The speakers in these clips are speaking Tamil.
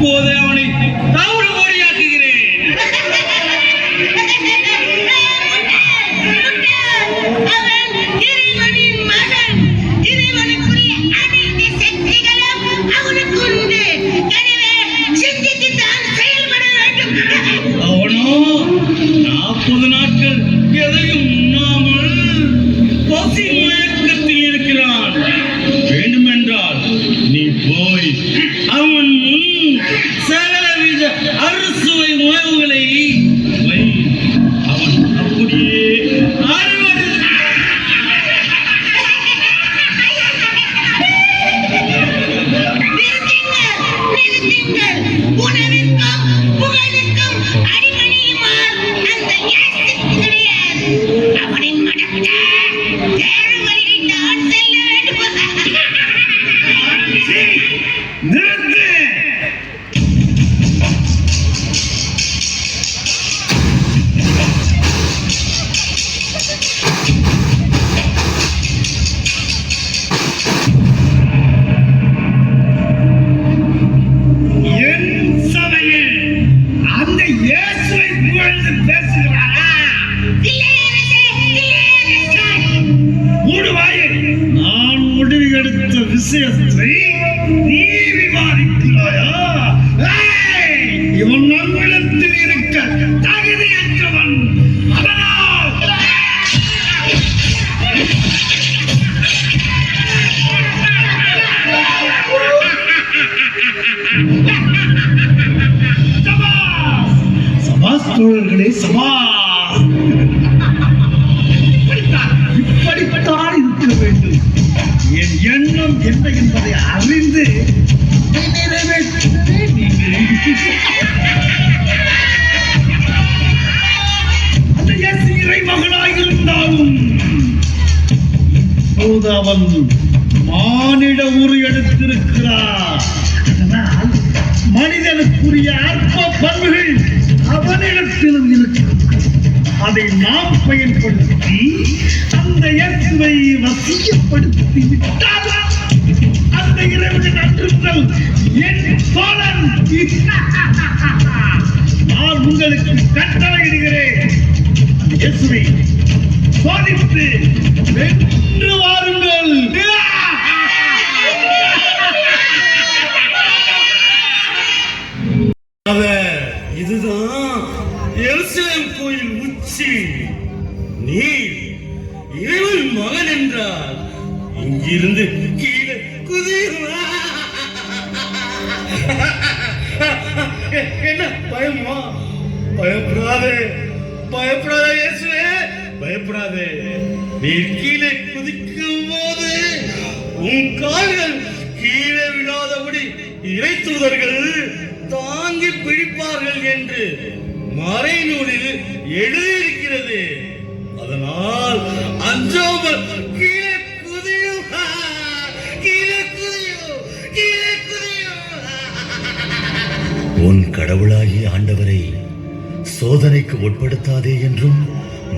இப்போது அவனை தாவல் ஓடியாக்குகிறேன் அவனோ நாற்பது நாட்கள் எதையும் உண்ணாமல் பசி மயக்கத்தில் இருக்கிறான். வேண்டுமென்றால் நீ போய் சகலவித அறுசுவை உணவுகளை அவன் அப்படியே அறுவடை நிறுத்துங்கள், நிறுத்துங்கள். உணவிற்கும் புகழுக்கும் அடிபணியுமாறு அந்த இயேசுவுக்கு கிடையாது. அவனின் மனத்தை ஏழு வழியில்தான் செல்ல வேண்டும். விஷயத்தை நீ விவாதிக்கிறாயா இவன் நம்மிடத்தில் இருக்க தகுதியற்றவன் அதனால் சபாஸ் சபாஸ் தோழர்களே சபாஸ் என்ன என்பதை அறிந்து நிறைவேற்றுவதே நீங்கள் இறைமகனாய் இருந்தாலும் இப்போது அவன் மானிட உரு எடுத்திருக்கிறார். அதனால் மனிதனுக்குரிய அற்ப பண்புகள் அவனிடத்திலும் இருக்கும் அதை நாம் பயன்படுத்தி அந்த இயேசுவை வசியப்படுத்தி விட்டால் இறைவனின் என் தோழன் நான் உங்களுக்கு கட்டளையிடுகிறேன். இயேசுவை சோதித்து வென்று வாருங்கள். இதுதான் எருசலேம் கோயில் உச்சி. நீ இறைவன் மகன் என்றால் இங்கிருந்து கீழே பயப்படாதே பயப்படாதே இயேசுவே பயப்படாதே. நீர் கீழே குதிக்கும் போது உன் கால்கள் கீழே விழாதபடி இறை தூதர்கள் தாங்கி பிடிப்பார்கள் என்று மறைநூலில் எழுதியிருக்கிறது. அதனால் அஞ்சாமல் கீழே குதியும் கீழே குதியும் கீழே குதியும் உன் கடவுளாகி ஆண்டவரை சோதனைக்கு உட்படுத்தாதே என்றும்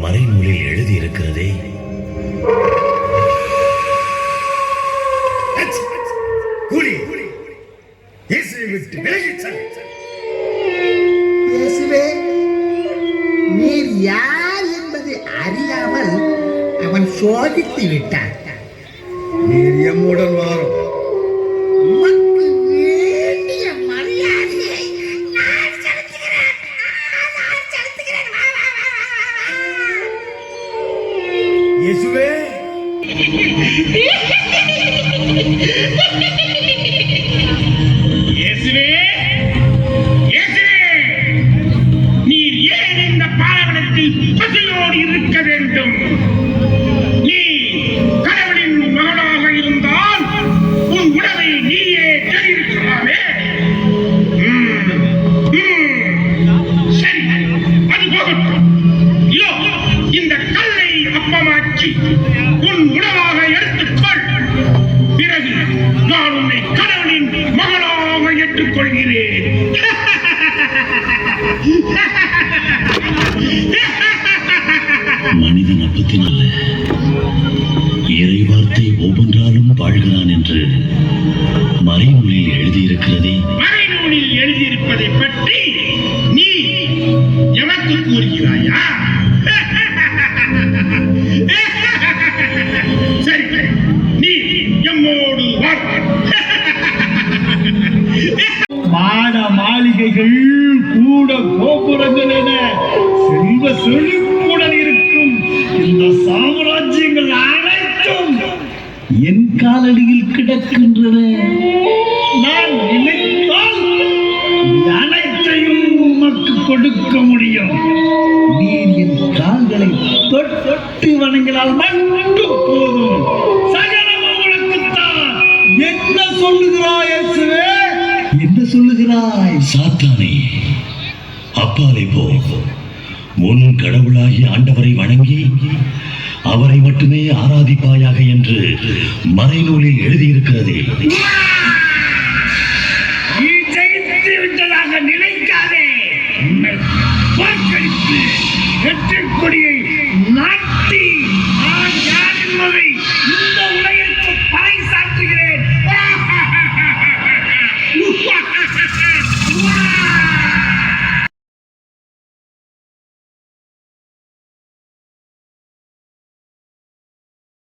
மறைநூலில் எழுதியிருக்கிறதே. நீர் யார் என்பதை அறியாமல் அவன் சோதித்து விட்டான். நீர் எம்முடன் வாரும். கொள்கிறேன். மனிதன் அப்பத்தின் அல்ல வார்த்தை ஒவ்வொன்றாலும் வாழ்கிறான் என்று மறைநூலில் எழுதியிருக்கிறதே. மறைநூலில் எழுதியிருப்பதை பற்றி நீ எனக்கு கூறுகிறாயா? எம்மோடு மாட மாளிகைகள் கூட கோபுரங்கள் என செழிப்புடன் இருக்கும். இந்த சாம்ராஜ்யங்கள் அனைத்தும் என் காலடியில் கிடக்கின்றன. நான் நினைத்தால் அனைத்தையும் உமக்கு கொடுக்க முடியும். நீர் என் கால்களை தொட்டு வணங்கினால் மட்டும் போதும். சகலம் உங்களுக்கு தான் என்ன சொல்லுகிறாய்? என்ன சொல்லுகிறாய். சாத்தானே அப்பாலே போ. உன் கடவுளாகிய ஆண்டவரை வணங்கி அவரை மட்டுமே ஆராதிப்பாயாக என்று மறைநூலில் எழுதியிருக்கிறதே. நினைக்காதே. கொடியை